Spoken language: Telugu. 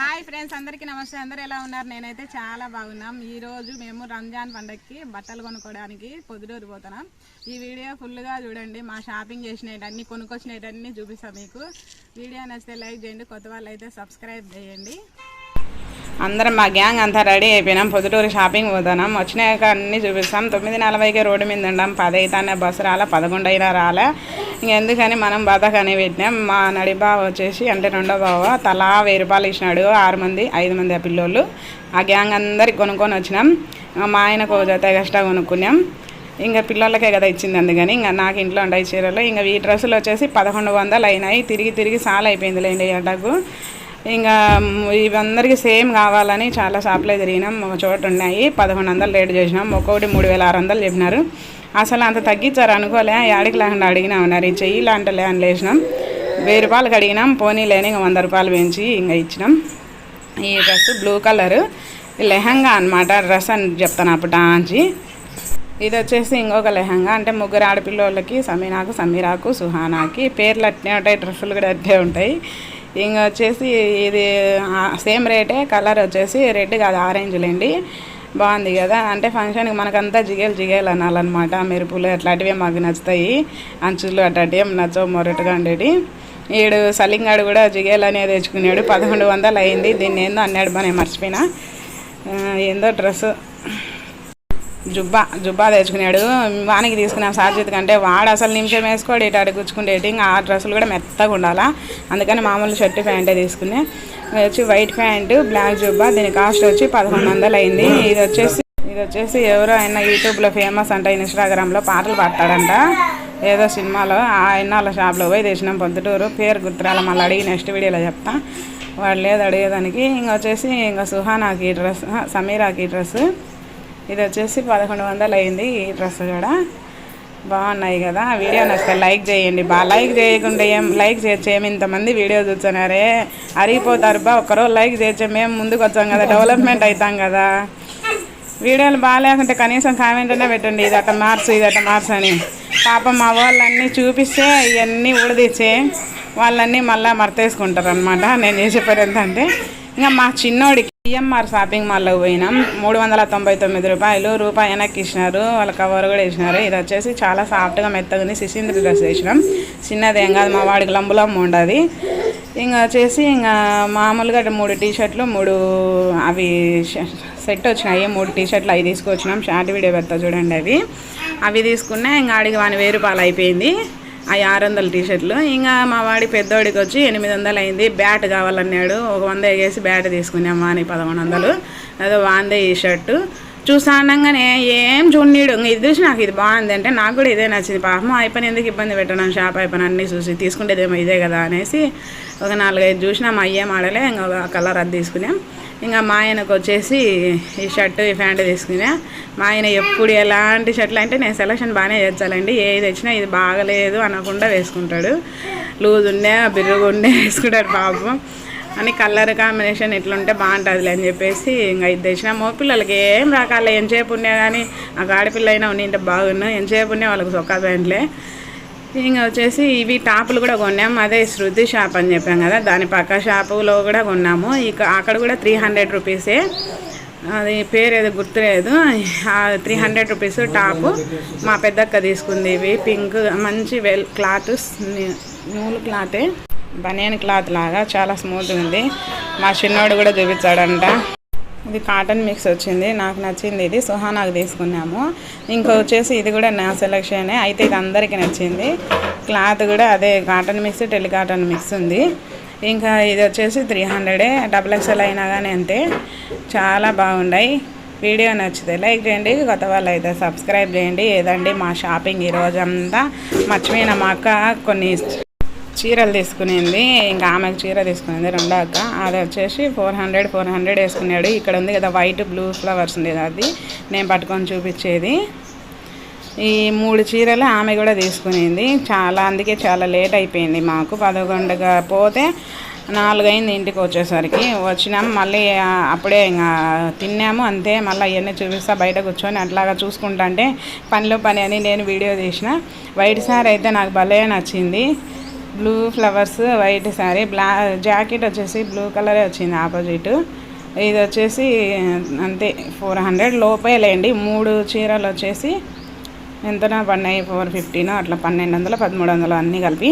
హాయ్ ఫ్రెండ్స్ అందరికీ నమస్తే. అందరు ఎలా ఉన్నారు? నేనైతే చాలా బాగున్నాం. ఈరోజు మేము రంజాన్ పండగకి బట్టలు కొనుక్కోవడానికి పొద్దుటూరు పోతున్నాం. ఈ వీడియో ఫుల్గా చూడండి. మా షాపింగ్ చేసినవి అన్ని కొనుక్కొచ్చినవన్నీ చూపిస్తాం మీకు. వీడియో నచ్చితే లైక్ చేయండి కొత్త వాళ్ళు అయితే సబ్స్క్రైబ్ చేయండి. అందరం మా గ్యాంగ్ అంతా రెడీ అయిపోయినాం. పొద్దుటూరు షాపింగ్ పోతున్నాం. వచ్చినాక అన్ని చూపిస్తాం. తొమ్మిది నలభైకే రోడ్డు మీద ఉండాం. పది అయితేనే బస్సు రాలే పదకొండు అయినా రాలే. ఇంక ఎందుకని మనం బతకని పెట్టినాం. మా నడిబావ వచ్చేసి అంటే రెండో బావ తలా వెయ్యి రూపాయలు ఇచ్చినాడు. ఆరు మంది ఐదు మంది ఆ పిల్లోళ్ళు. ఆ గ్యాంగ్ అందరికి కొనుక్కొని వచ్చినాం. మా ఆయనకు జత ఎక్స్ట్రా కొనుక్కున్నాం. ఇంకా పిల్లలకే కదా ఇచ్చింది అందుకని. ఇంకా నాకు ఇంట్లో ఉండే చీరలు. ఇంకా ఈ డ్రెస్సులు వచ్చేసి పదకొండు వందలు అయినాయి తిరిగి తిరిగి సాల్ అయిపోయింది లేండి ఎండకు ఇంకా ఇవందరికీ సేమ్ కావాలని చాలా షాప్లో తిరిగినాం. ఒక చోట ఉన్నాయి. పదకొండు వందలు రేటు చేసినాం. ఒక్కొక్కటి మూడు వేల ఆరు వందలు చెప్పినారు. అసలు అంత తగ్గించారు అనుకోలే. యాడికి లేకుండా అడిగినాం ఉన్నారు. ఈ చెయ్యి లాంటలే అని లేచినాం. వెయ్యి రూపాయలకి అడిగినాం. పోనీ లేని ఇంకా వంద రూపాయలు పెంచి ఇంకా ఇచ్చినాం. ఈ డ్రెస్ బ్లూ కలరు. లెహంగా అనమాట డ్రెస్ అని చెప్తాను అప్పుడు ఆంచి ఇది వచ్చేసి ఇంకొక లెహంగా. అంటే ముగ్గురు ఆడపిల్లోళ్ళకి సమీనాకు సమీరాకు సుహానాకి. పేర్లు అట్నే ఉంటాయి. డ్రెస్సులు కూడా అట్టే ఉంటాయి. ఇంకా వచ్చేసి ఇది సేమ్ రేటే కలర్ వచ్చేసి రెడ్ కాదు ఆరెంజ్లేండి బాగుంది కదా? అంటే ఫంక్షన్కి మనకంతా జిగేలు జిగేలు అనాలన్నమాట. మెరుపులు అట్లాంటివి మాకు నచ్చుతాయి. అంచులు అట్లాంటివి ఏం నచ్చవు మొరటుగా ఉండేవి ఈడు సలింగాడు కూడా జిగేలు అనేది తెచ్చుకున్నాడు. పదకొండు వందలు అయింది. దీన్ని ఏందో అన్నాడు బాగా మర్చిపోయినా. ఏందో డ్రెస్సు. జుబ్బా జుబ్బా తెచ్చుకున్నాడు వానికి తీసుకున్నాం సార్జిత్ కంటే. వాడు అసలు నిమిషం వేసుకోడు ఇటు అడుగు కూర్చుకుంటే ఇంకా ఆ డ్రెస్సులు కూడా మెత్తగా ఉండాలా. అందుకని మామూలు షర్ట్ ప్యాంటే తీసుకునే వచ్చి వైట్ ప్యాంటు బ్లాక్ జుబ్బా. దీని కాస్ట్ వచ్చి పదకొండు వందలు అయింది. ఇది వచ్చేసి ఇది వచ్చేసి ఎవరో ఆయన యూట్యూబ్లో ఫేమస్ అంట ఇన్స్టాగ్రామ్లో పాటలు పాడతాడంట. ఏదో సినిమాలో ఆ ఇన్నాళ్ళ షాప్లో పోయి తెచ్చినాం పొద్దుటూరు. పేరు గుర్తురాల మళ్ళీ అడిగి నెక్స్ట్ వీడియోలో చెప్తా. వాడు లేదు అడిగేదానికి. ఇంకొచ్చేసి ఇంకా సుహానాకి డ్రెస్ సమీరాకి డ్రెస్ ఇది వచ్చేసి పదకొండు వందలు అయింది ఈ డ్రెస్ కూడా. బాగున్నాయి కదా. వీడియో నచ్చితే లైక్ చేయండి. బా లైక్ చేయకుండా ఏం లైక్ చేయొచ్చు. ఇంతమంది వీడియో చూస్తున్నారే? అరిగిపోతారు బా ఒక్కరోజు లైక్ చేయొచ్చు. మేము ముందుకు వచ్చాం కదా డెవలప్మెంట్ అవుతాం కదా. వీడియోలు బాగాలేకుంటే కనీసం కామెంట్ అనే పెట్టండి. ఇది అట్ట మార్చు ఇది అట్ట మార్చు అని. పాపం మా వాళ్ళన్నీ చూపిస్తే ఇవన్నీ ఊడదీచ్చే వాళ్ళన్నీ మళ్ళీ మర్తేసుకుంటారు అనమాట నేను చేసే పని ఏంటంటే ఇంకా మా చిన్నోడికి ఈఎంఆర్ షాపింగ్ మాల్లోకి పోయినాం. మూడు వందల తొంభై తొమ్మిది రూపాయలు రూపాయి వెనక్కి ఇచ్చినారు వాళ్ళ కవర్ కూడా ఇచ్చినారు ఇది వచ్చేసి చాలా సాఫ్ట్గా మెత్తగా ఉంది. సిసింద్రి డ్రెస్ వేసినాం చిన్నది ఏం కాదు మా వాడికి లంబులమ్మ ఉండదు. ఇంకా వచ్చేసి ఇంకా మామూలుగా మూడు టీషర్ట్లు మూడు అవి సెట్ వచ్చినాయి. మూడు టీషర్ట్లు అవి తీసుకొచ్చినాం. షార్ట్ వీడియో పెడతా చూడండి అవి. అవి తీసుకున్నా ఇంకా ఆడికి వాని వెయ్యి రూపాయలు అయిపోయింది. అవి ఆరు వందల టీషర్ట్లు. ఇంకా మా వాడి పెద్దోడికి వచ్చి ఎనిమిది వందలు అయింది బ్యాట్ కావాలన్నాడు. ఒక వంద వేసి బ్యాట్ తీసుకున్నాం వాని పదకొండు వందలు అదో వాందే ఈ షర్టు. చూసానంగానే ఏం చూడనీడు. ఇది చూసి నాకు ఇది బాగుంది అంటే నాకు కూడా ఇదే నచ్చింది. పాపం అయిపోయిన ఎందుకు ఇబ్బంది పెట్టడం షాప్ అయిపోయిన అన్నీ చూసి తీసుకుంటేదేమో ఇదే కదా అనేసి ఒక నాలుగైదు చూసినా మా అయ్యేం ఆడలే. ఇంకా కలర్ అది తీసుకున్నాం ఇంకా మా ఆయనకు వచ్చేసి ఈ షర్టు ఈ ప్యాంటు తీసుకున్నా మా ఆయన ఎప్పుడు ఎలాంటి షర్ట్లు అంటే నేను సెలక్షన్ బాగానే చేర్చాలండి ఏది తెచ్చినా ఇది బాగలేదు అనకుండా వేసుకుంటాడు. లూజ్ ఉండే బిర్రుగా ఉండే వేసుకుంటాడు పాపం. అని కలర్ కాంబినేషన్ ఇట్లుంటే బాగుంటుందిలే అని చెప్పేసి ఇంకా ఇది తెచ్చిన మగపిల్లలకి ఏం రకాల ఎంతసేపు ఉన్నా కానీ ఆ ఆడపిల్ల అయినా ఉండింటే బాగున్నా ఎంతసేపు ఉన్నా వాళ్ళకి సొక్కా ప్యాంట్లే. ఇంకా వచ్చేసి ఇవి టాపులు కూడా కొన్నాము అదే శృతి షాప్ అని చెప్పాం కదా దాని పక్క షాపులో కూడా కొన్నాము. ఇక అక్కడ కూడా త్రీ హండ్రెడ్ రూపీసే అది పేరు ఏదో గుర్తులేదు. త్రీ హండ్రెడ్ రూపీస్ టాపు మా పెద్దక్క తీసుకుంది ఇవి. పింక్ మంచి వెల్ క్లాత్ నూలు క్లాతే. బనియన్ క్లాత్ లాగా చాలా స్మూత్ ఉంది. మా చిన్నోడు కూడా చూపించాడంట. ఇది కాటన్ మిక్స్ వచ్చింది. నాకు నచ్చింది ఇది. సుహానాకు తీసుకున్నాము. ఇంకో వచ్చేసి ఇది కూడా నా సెలక్షనే అయితే ఇది అందరికీ నచ్చింది. క్లాత్ కూడా అదే కాటన్ మిక్స్ టెలికాటన్ మిక్స్ ఉంది. ఇంకా ఇది వచ్చేసి త్రీ హండ్రెడే డబుల్ ఎక్స్ఎల్ అయినా కానీ అంతే. చాలా బాగున్నాయి వీడియో నచ్చితే లైక్ చేయండి. కొత్త వాళ్ళు అయితే సబ్స్క్రైబ్ చేయండి. ఏదండి మా షాపింగ్ ఈ రోజంతా మర్చిపోయిన మా అక్క కొన్ని చీరలు తీసుకునింది. ఇంకా ఆమెకు చీర తీసుకునింది రెండో అక్క. అది వచ్చేసి ఫోర్ హండ్రెడ్ ఫోర్ హండ్రెడ్ వేసుకున్నాడు. ఇక్కడ ఉంది కదా వైట్ బ్లూ ఫ్లవర్స్ ఉండేది అది. నేను పట్టుకొని చూపించేది. ఈ మూడు చీరలు ఆమె కూడా తీసుకునింది. చాలా అందుకే చాలా లేట్ అయిపోయింది మాకు. పదకొండుగా పోతే నాలుగైంది ఇంటికి వచ్చేసరికి. వచ్చినాం మళ్ళీ అప్పుడే ఇంకా తిన్నాము. అంతే మళ్ళీ అవన్నీ చూపిస్తా బయట కూర్చొని అట్లాగా చూసుకుంటా అంటే పనిలో పని అని నేను వీడియో తీసిన. వైట్ సార్ అయితే నాకు భలే నచ్చింది. బ్లూ ఫ్లవర్స్ వైట్ శారీ బ్లా జాకెట్ వచ్చేసి బ్లూ కలరే వచ్చింది ఆపోజిట్ ఇది వచ్చేసి అంతే ఫోర్ హండ్రెడ్ లోపే లేండి. మూడు చీరలు వచ్చేసి ఎంతనా? పడినాయి ఫోర్ ఫిఫ్టీనో అట్లా పన్నెండు వందలు పదమూడు వందలు అన్నీ కలిపి.